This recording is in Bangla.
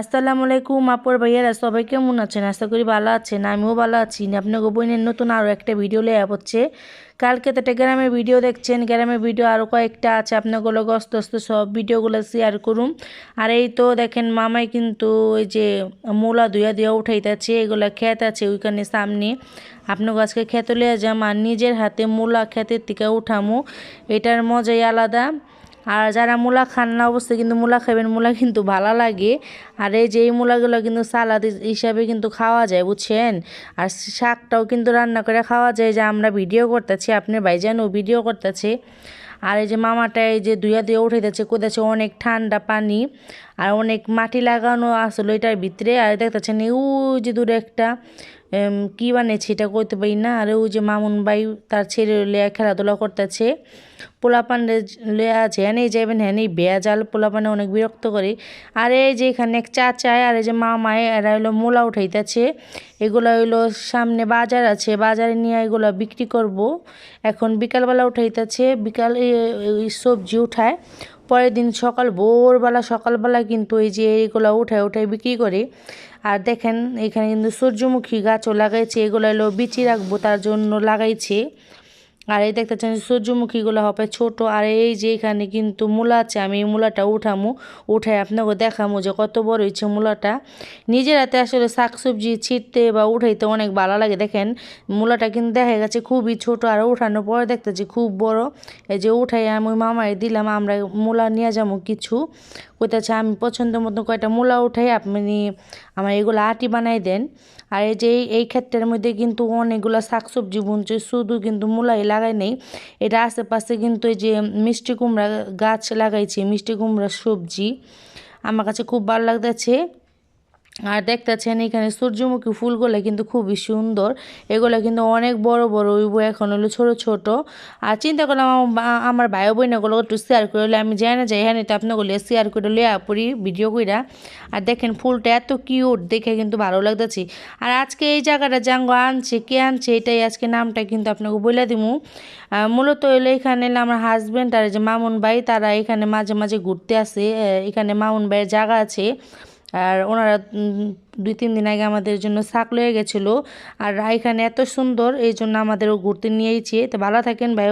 আসসালামু আলাইকুম, আপুর ভাইয়ারা, সবাই কেমন আছেন? আশা করি ভালো আছেন, আমিও ভালো আছি। আপনাকে বইনের নতুন আরও একটা ভিডিও লেয়া হচ্ছে। কালকে তো একটা গ্রামের ভিডিও দেখছেন, গ্রামের ভিডিও আরও কয়েকটা আছে আপনাগুলো গস্ত গস্ত সব ভিডিওগুলো শেয়ার করুন আর এই তো দেখেন, মামাই কিন্তু ওই যে মোলা ধুয়া ধুয়া উঠাইতেছে, এগুলো ক্ষেত আছে ওইখানে সামনে। আপনাকে আজকে খেতে লিয়ে যাম, আর নিজের হাতে মোলা ক্ষেতের থেকে উঠামো, এটার মজাই আলাদা। আর যারা মূলা খান না, অবশ্যই কিন্তু মূলা খাবেন মূলা কিন্তু ভালো লাগে। আর এই যে এই মূলাগুলো কিন্তু সালাদ হিসাবে কিন্তু খাওয়া যায়, বুঝছেন? আর শাকটাও কিন্তু রান্না করে খাওয়া যায়। যে আমরা ভিডিও করতেছি, আপনার ভাইজানও ভিডিও করতেছে। আর এই যে মামাটা এই যে দুইয়া দিয়ে উঠাইতেছে কোথাচ্ছে অনেক ঠান্ডা পানি আর অনেক মাটি লাগানো আসলো এটার ভিতরে। আর দেখতেছেন ওই যে দূরে একটা কি বানিয়েছে এটা করতে পারি না। আর ওই যে মামুন ভাই তার ছেলে লিয়া খেলাধুলা করতেছে। পোলাপান্ডে লিয়া আছে হ্যাঁ যাবেন হ্যাঁ বেয়া জাল পোলাপানে অনেক বিরক্ত করে। আর এই যে এখানে এক চাচায় আর এই যে মামায় এরা হইল মূলা উঠাইতেছে। এগুলো হইল সামনে বাজার আছে, বাজারে নিয়ে এগুলো বিক্রি করব। এখন বিকালবেলা উঠাইতেছে, বিকাল এই সবজি উঠায়। পরের দিন সকাল, ভোরবেলা, সকালবেলা কিন্তু এই যে এগুলো উঠায় উঠায় বিক্রি করে। আর দেখেন, এখানে কিন্তু সূর্যমুখী গাছও লাগাইছে, এগুলো হলো বিচি রাখব তার জন্য লাগাইছে। আর এই দেখতে দেখতেছেন সূর্যমুখীগুলো হবে ছোট, আর এই যে এখানে কিন্তু মূলা আছে, আমি এই মূলাটা উঠামু, উঠাই আপনাকে দেখামু যে কত বড় হয়েছে মূলাটা। নিজের হাতে আসলে শাকসবজি ছিটতে বা উঠাইতে অনেক ভালো লাগে, দেখেন মূলাটা কিন্তু দেখা গেছে খুবই ছোট, আর উঠানোর পরে দেখতেছি খুব বড়। এই যে উঠাই আমি মামায় দিলাম, আমরা মূলা নিয়ে যাব কিছু। কইতেছে আমি পছন্দ মতো কয়টা মূলা উঠাই, আপনি আমার এগুলো আটি বানাই দেন। আর এই যে এই ক্ষেত্রের মধ্যে কিন্তু অনেকগুলো শাকসবজি বুনছে, শুধু কিন্তু মূলাই লাগাই নেই। এটা আশেপাশে কিন্তু এই যে মিষ্টি কুমড়া গাছ লাগাইছে, মিষ্টি কুমড়া সবজি। আমার কাছে খুব ভালো লাগতেছে। আর দেখতেছেন এখানে সূর্যমুখী ফুলগুলো কিন্তু খুবই সুন্দর। এগুলো কিন্তু অনেক বড় বড় হইব এখন হলো ছোট ছোট। আর চিন্তা করলাম আমার ভাই বোনগুলো একটু শেয়ার করে হলে আমি যাই না যাই হ্যাঁ তো আপনাগুলো শেয়ার করে লিয়া পড়ি ভিডিও কইরা। আর দেখেন ফুলটা এত কিউট দেখে কিন্তু ভালো লাগতেছে। আর আজকে এই জায়গাটা জাঙ্গো আনছে কে আনছে এটাই আজকে নামটা কিন্তু আপনাকে বলে আহ, মূলত হলো এখানে আমার হাজব্যান্ড আর যে মামুন ভাই তারা এখানে মাঝে মাঝে ঘুরতে আসে। এখানে মামুন ভাইয়ের জায়গা আছে। আর ওনারা দুই, তিন দিন আগে আমাদের জন্য শাক লয়ে গেছিল। আর এখানে এত সুন্দর, এই জন্য আমাদেরও ঘুরতে নিয়েইছে তো ভালো থাকেন, ভাই।